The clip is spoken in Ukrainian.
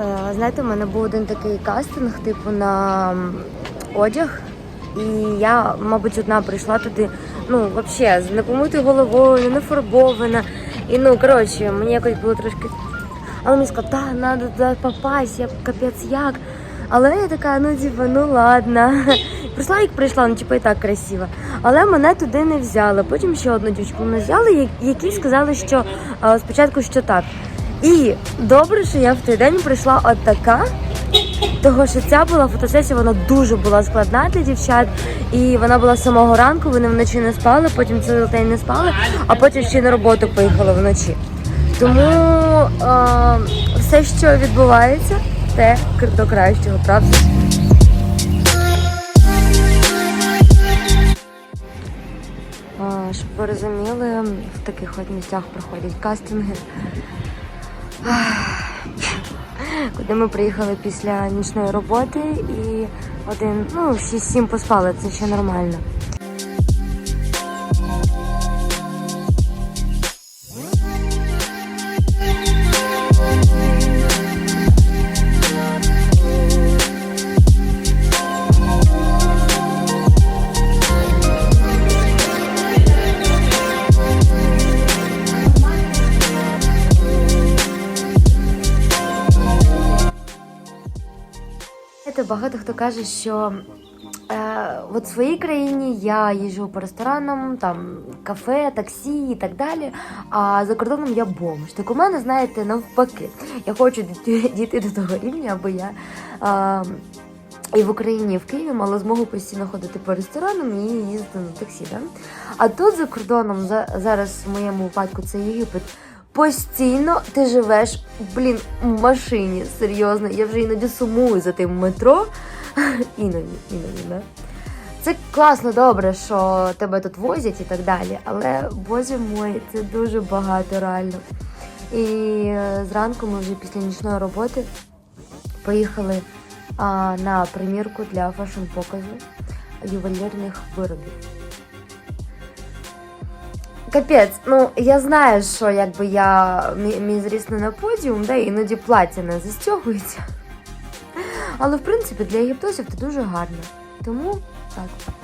Е, Знаєте, у мене був один такий кастинг, типу, на одяг. І я, мабуть, одна прийшла туди, ну, взагалі, з непомитою головою, не нафарбована. І ну, коротше, мені якось було трошки. Але мені сказали, так, треба туди попасть, я капець як. Але я така, ну типу, ну ладно. Прийшла як прийшла, ну типу і так красиво. Але мене туди не взяли. Потім ще одну дівчинку мене взяли, які сказали, що е, спочатку що так. І добре, що я в той день прийшла от така. Того, що ця була фотосесія, вона дуже була складна для дівчат, і вона була з самого ранку, вони вночі не спали, потім цілий день не спали, а потім ще й на роботу поїхали вночі. Тому е, все, що відбувається, те до кращого, правда? Щоб ви розуміли, в таких от місцях проходять кастинги. Куди ми приїхали після нічної роботи і один, ну, 6-7 поспали, це ще нормально. Знаєте, багато хто каже, що е, от в своїй країні я їжджу по ресторанам, там кафе, таксі і так далі. А за кордоном я бомж. Так у мене, знаєте, навпаки. Я хочу дійти до того рівня, аби я. Е, і в Україні, і в Києві мала змогу постійно ходити по ресторанам і їздити на таксі. Да? А тут за кордоном, за, зараз в моєму випадку це Єгипет. Постійно ти живеш, блін, в машині. Серйозно. Я вже іноді сумую за тим метро. Іноді, іноді, да. Це класно, добре, що тебе тут возять і так далі. Але, боже мой, це дуже багато реально. І е, зранку ми вже після нічної роботи поїхали а, на примірку для фешн-показу ювелірних виробів. Капець, ну я знаю, що якби я мій, мій зріс не на подіум, да, іноді плаття не застягується. Але в принципі для єгиптосів це дуже гарно. Тому так.